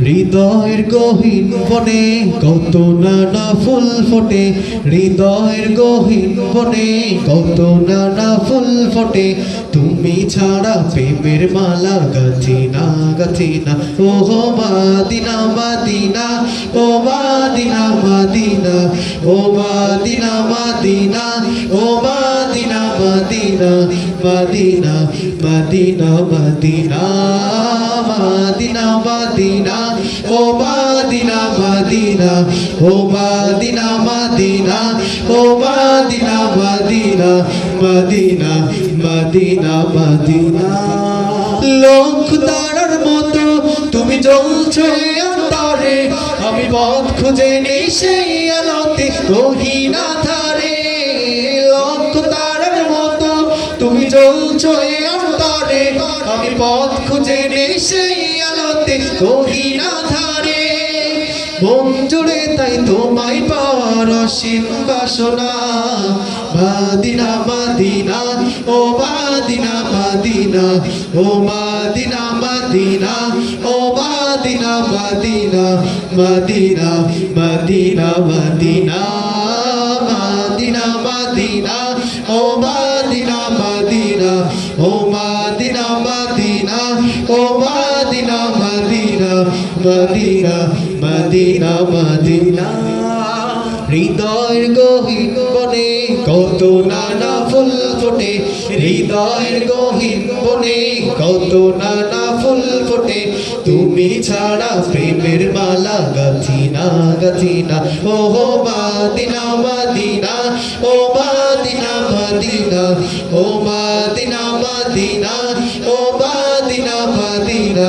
হৃদয়ের গহীন বনে কত নানা ফুল ফোটে। হৃদয়ের গহীন বনে কত নানা ফুল ফোটে। তুমি ছাড়া প্রেমের মালা গাছি না গাছি না। ও হো মাদিনা মাদিনা, ও মাদিনা মাদিনা, ও মাদিনা মাদিনা, ও Medina Medina Medina Medina Medina. Medina Medina ও মাদিনা মাদিনা, ও মাদিনা মাদিনা, ও Medina Medina Medina Medina Madina. লক্ষ তারার মতো তুমি জ্বলছো অন্তরে আমি পথ খুঁজে নেই সেই আলোতে গহীনা ধারে। লক্ষ তারার মতো তুমি জ্বলছো অন্তরে আমি পথ খুঁজে নেই সেই আলোতে গহীনা ধারে। মন জুড়ে তাই তোমায় পাওয়ার অসীম বাসনা। মাদিনা মাদিনা ও মাদিনা মাদিনা ও মাদিনা মাদিনা ও Medina Medina Medina Medina Medina Medina Medina Medina Madina. হৃদয়ের গহীন বনে কত নানা ফুল ফোটে। হৃদয়ের গহীন বনে কত নানা ফুল ফোটে। তুমি ছাড়া প্রেমের মালা গাছি না ও হো মাদিনা মাদিনা, ও মাদিনা মাদিনা। ও মাদিনা মাদিনা, ও Medina Medina.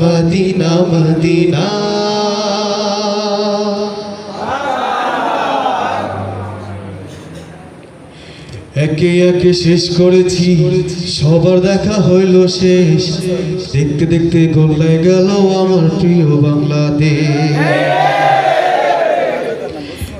Medina, Medina. একে একে শেষ করেছি, সবার দেখা হইল শেষ। দেখতে দেখতে গোল্লায় গেল আমার প্রিয় বাংলাদেশ।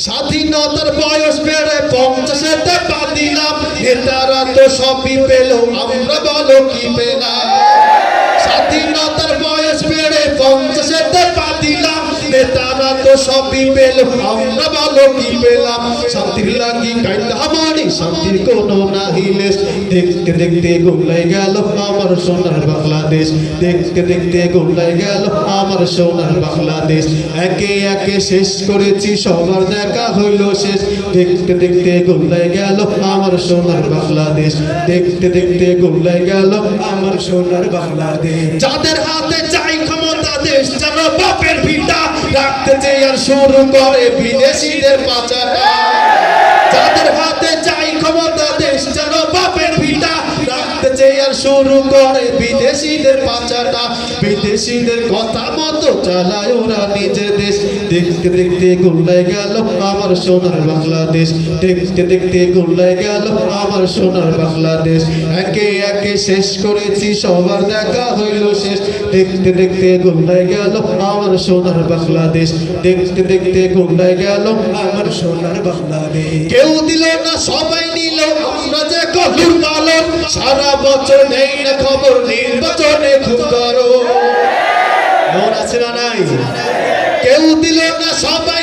স্বাধীনতার বয়স বেড়ে পঞ্চাশেতে পাদিলাম নেতারা তো সবই পেল আমরা বলো কি পেলাম? তো সবই পেল আমরা বলো কি পেলাম? শান্তির লাগি কাইটা আমারই শান্তির কোনো নাহিলেস দেখতে দেখতে গোল্লাই গেল আমার সোনার বাংলাদেশ। দেখতে দেখতে গোল্লাই গেল আমার সোনার বাংলাদেশ। একে একে শেষ করেছি, সবার দেখা হইল শেষ। দেখতে দেখতে গোল্লাই গেল আমার সোনার বাংলাদেশ। দেখতে দেখতে গোল্লাই গেল আমার সোনার বাংলাদেশ। যাদের হাতে চাই ক্ষমতা, দেশ যেন বাপের ভিটা রাখতে চাই আর শুরু করে বিদেশিদের পাচারা। যাদের হাতে চাই ক্ষমতা, দেশ যেন বাপের ভিটা। ডাকতে চাই আর শুরু করে বিদেশিদের পাচারা বিদেশিদের কথা মতো চালায় ওরা নিজের দেখতে দেখতে গোল্লায় গেল আমার সোনার বাংলাদেশ। দেখতে দেখতে গোল্লায় গেল আমার সোনার বাংলাদেশ। একে একে শেষ করেছি, সবার দেখা হইল শেষ। দেখতে দেখতে গোল্লায় গেল আমার সোনার বাংলাদেশ। দেখতে দেখতে গোল্লায় গেল আমার সোনার বাংলাদেশ। কেউ দিল না, সবাই নিল, আমরা যে কদুর পালন। সারা বছর নেই না খবর, নির্বাচনে খুব নাই কেউ দিল না সবাই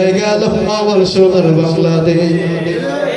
গোল্লায় গেল আমার সোনার বাংলাদেশ।